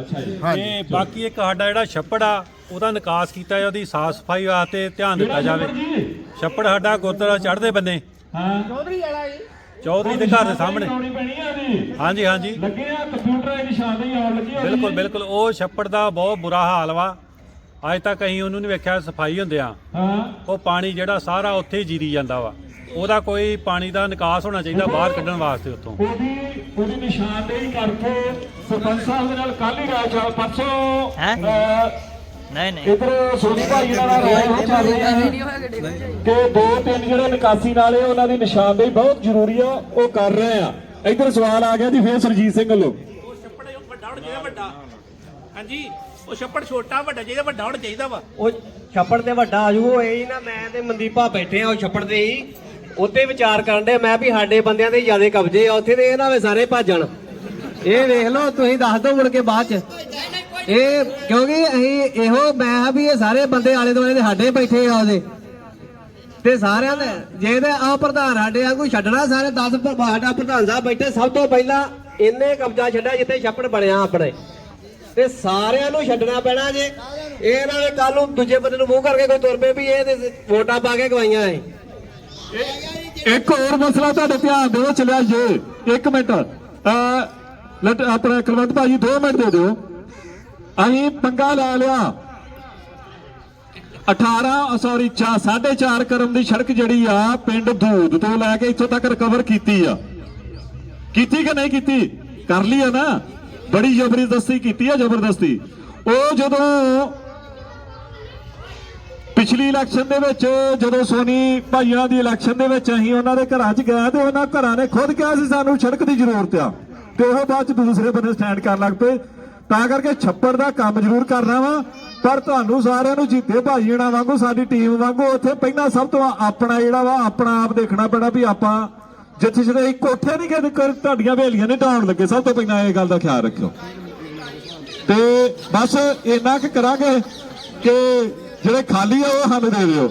ਅੱਛਾ ਜੀ। ਤੇ ਬਾਕੀ ਇੱਕ ਸਾਡਾ ਜਿਹੜਾ ਛੱਪੜ ਆ ਉਹਦਾ ਨਿਕਾਸ ਕੀਤਾ ਹੈ ਉਹਦੀ ਸਾਫ਼ ਸਫ਼ਾਈ ਵਾਸਤੇ ਧਿਆਨ ਦਿੱਤਾ ਜਾਵੇ। ਛੱਪੜ ਸਾਡਾ ਗੁਰਦੁਆਰਾ ਚੜ੍ਹਦੇ ਬੰਨੇ। ਹਾਂ। ਚੌਧਰੀ ਦੇ ਘਰ ਦੇ ਸਾਹਮਣੇ। ਲਾਉਣੀ ਪੈਣੀ ਆ ਜੀ ਹਾਂਜੀ ਹਾਂਜੀ। ਲੱਗੇ ਆ ਕੰਪਿਊਟਰ ਦੀ ਨਿਸ਼ਾਨਦੇਹੀ ਆਉਣ ਲੱਗੀ ਹੋਈ ਬਿਲਕੁਲ ਬਿਲਕੁਲ। ਉਹ ਛੱਪੜ ਦਾ ਬਹੁਤ ਬੁਰਾ ਹਾਲ ਵਾ। ਅੱਜ ਤੱਕ ਅਸੀਂ ਉਹਨੂੰ ਨਹੀਂ ਵੇਖਿਆ ਸਫ਼ਾਈ ਹੁੰਦਿਆਂ ਹਾਂ। ਉਹ ਪਾਣੀ ਜਿਹੜਾ ਸਾਰਾ ਉੱਥੇ ਹੀ ਜੀਰੀ ਜਾਂਦਾ ਵਾ। ਉਹਦਾ ਕੋਈ ਪਾਣੀ ਦਾ ਨਿਕਾਸ ਹੋਣਾ ਚਾਹੀਦਾ ਬਾਹਰ ਕੱਢਣ ਵਾਸਤੇ ਉੱਥੋਂ। ਉਹਦੀ ਉਹਦੀ ਨਿਸ਼ਾਨਦੇਹੀ ਕਰਕੇ ਸਰਪੰਚ ਸਾਹਿਬ ਦੇ ਨਾਲ ਕੱਲ ਹੀ ਰਾਜ ਆ ਪਰਸੋਂ ਹੈਂ? ਅਹ, ਨਹੀਂ ਨਹੀਂ। ਇੱਧਰ ਸੋਨੀ ਭਾਈ ਨਾਲ ਰਾਏ ਹੋ ਚੱਲ ਰਹੀ ਹੈ। ਕਿ ਦੋ ਤਿੰਨ ਜਿਹੜੇ ਨਿਕਾਸੀ ਨਾਲੇ ਉਹਨਾਂ ਦੀ ਨਿਸ਼ਾਨਦੇਹੀ ਬਹੁਤ ਜ਼ਰੂਰੀ ਆ ਉਹ ਕਰ ਰਹੇ ਆ। ਇੱਧਰ ਸਵਾਲ ਆ ਗਿਆ ਜੀ ਫੇਰ ਸਰਜੀਤ ਸਿੰਘ ਵੱਲੋਂ। ਹਾਂਜੀ, ਉਹ ਛੱਪੜ ਛੋਟਾ, ਵੱਡਾ ਚਾਹੀਦਾ, ਵੱਡਾ ਹੋਣਾ ਚਾਹੀਦਾ ਵਾ। ਉਹ ਛੱਪੜ ਤੇ ਵੱਡਾ ਆਜੂ ਇਹ ਹੀ ਨਾ ਮੈਂ ਤੇ ਮਨਦੀਪਾ ਬੈਠੇ ਆ ਉਹ ਛੱਪੜ ਤੇ ਹੀ। ਉੱਤੇ ਵਿਚਾਰ ਕਰਨ ਦੇ, ਮੈਂ ਵੀ ਸਾਡੇ ਬੰਦਿਆਂ ਦੇ ਜਿਆਦੇ ਕਬਜ਼ੇ ਆ, ਉੱਥੇ ਤੇ ਇਹ ਵੇ ਸਾਰੇ ਭੱਜਣ। ਇਹ ਵੇਖ ਲਓ, ਤੁਸੀਂ ਦੱਸ ਦਿਓ ਮੁੜ ਕੇ ਬਾਅਦ ਚ। ਇਹ ਕਿਉਂਕਿ ਅਸੀਂ ਇਹੋ, ਮੈਂ ਆ ਵੀ ਇਹ ਸਾਰੇ ਬੰਦੇ ਆਲੇ ਦੁਆਲੇ ਦੇ ਸਾਡੇ ਬੈਠੇ ਆ ਉਹਦੇ। ਤੇ ਸਾਰਿਆਂ ਦੇ, ਜੇ ਤੇ ਆ ਪ੍ਰਧਾਨ ਸਾਡੇ ਆ ਕੋਈ ਛੱਡਣਾ, ਸਾਰੇ 10 ਸਾਡਾ ਪ੍ਰਧਾਨ ਸਾਹਿਬ ਬੈਠੇ, ਸਭ ਤੋਂ ਪਹਿਲਾਂ ਇਹਨੇ ਕਬਜ਼ਾ ਛੱਡਿਆ ਜਿੱਥੇ ਛੱਪੜ ਬਣਿਆ ਆਪਣੇ। ਤੇ ਸਾਰਿਆਂ ਨੂੰ ਛੱਡਣਾ ਪੈਣਾ ਜੇ। ਇਹ ਨਾਲੇ ਕੱਲ ਨੂੰ ਦੂਜੇ ਬੰਦੇ ਨੂੰ ਮੂੰਹ ਕਰਕੇ ਕੋਈ ਤੁਰ ਪਏ ਵੀ ਇਹ ਤੇ ਵੋਟਾਂ ਪਾ ਕੇ ਗਵਾਈਆਂ ਐ। ਇੱਕ ਹੋਰ ਮਸਲਾ ਤੁਹਾਡੇ ਧਿਆਨ ਦਿਓ, ਚੱਲਿਆ ਜੇ। ਇੱਕ ਮਿੰਟ। ਲਟ, ਆਪਣਾ ਕੁਲਵੰਤ ਭਾਜੀ 2 ਮਿੰਟ ਦੇ ਦਿਓ। ਅਸੀਂ ਪੰਗਾ ਲੈ ਲਿਆ। 18 ਸੌਰੀ 4.5 ਕਰਮ ਦੀ ਸੜਕ ਜਿਹੜੀ ਆ, ਪਿੰਡ ਦੂਦ ਤੋਂ ਲੈ ਕੇ ਇੱਥੋਂ ਤੱਕ ਰਿਕਵਰ ਕੀਤੀ ਆ। ਕੀਤੀ ਕਿ ਨਹੀਂ ਕੀਤੀ? ਕਰ ਲਈ ਆ ਨਾ। ਬੜੀ ਜ਼ਬਰਦਸਤੀ ਕੀਤੀ ਆ, ਜ਼ਬਰਦਸਤੀ। ਉਹ ਜਦੋਂ ਪਿਛਲੀ ਇਲੈਕਸ਼ਨ ਦੇ ਵਿੱਚ, ਜਦੋਂ ਸੋਨੀ ਭਾਈਆਂ ਦੀ ਇਲੈਕਸ਼ਨ ਦੇ ਵਿੱਚ ਅਸੀਂ ਉਹਨਾਂ ਦੇ ਘਰਾਂ 'ਚ ਗਏ ਤੇ ਉਹਨਾਂ ਘਰਾਂ ਨੇ ਖੁਦ ਕਿਹਾ ਸੀ, ਸਾਨੂੰ ਸੜਕ ਦੀ ਜ਼ਰੂਰਤ ਆ। ਤੇ ਉਹ ਬਾਅਦ 'ਚ ਦੂਸਰੇ ਬੰਦੇ ਸਟੈਂਡ ਕਰਨ ਲੱਗ ਪਏ। ਤਾਂ ਕਰਕੇ ਛੱਪੜ ਦਾ ਕੰਮ ਜ਼ਰੂਰ ਕਰਨਾ ਵਾ, ਪਰ ਤੁਹਾਨੂੰ ਸਾਰਿਆਂ ਨੂੰ ਜੀਤੇ ਭਾਜੀਣਾ ਵਾਂਗੂ, ਸਾਡੀ ਟੀਮ ਵਾਂਗੂ, ਉੱਥੇ ਪਹਿਲਾਂ ਸਭ ਤੋਂ ਆਪਣਾ ਜਿਹੜਾ ਵਾ, ਆਪਣਾ ਆਪ ਦੇਖਣਾ ਪੈਣਾ ਵੀ ਆਪਾਂ ਜਿੱਥੇ ਜਿਹੜੇ ਕੋਠੇ ਨਹੀਂ ਕਿ ਕਰ ਤੁਹਾਡੀਆਂ ਹਵੇਲੀਆਂ ਨੇ ਢਾਉਣ ਲੱਗੇ, ਸਭ ਤੋਂ ਪਹਿਲਾਂ ਇਹ ਗੱਲ ਦਾ ਖਿਆਲ ਰੱਖਿਓ। ਤੇ ਬਸ ਇੰਨਾ ਕੁ ਕਰਾਂਗੇ ਕਿ ਜਿਹੜੇ ਖਾਲੀ ਆ ਉਹ ਸਾਨੂੰ ਦੇ ਦਿਓ।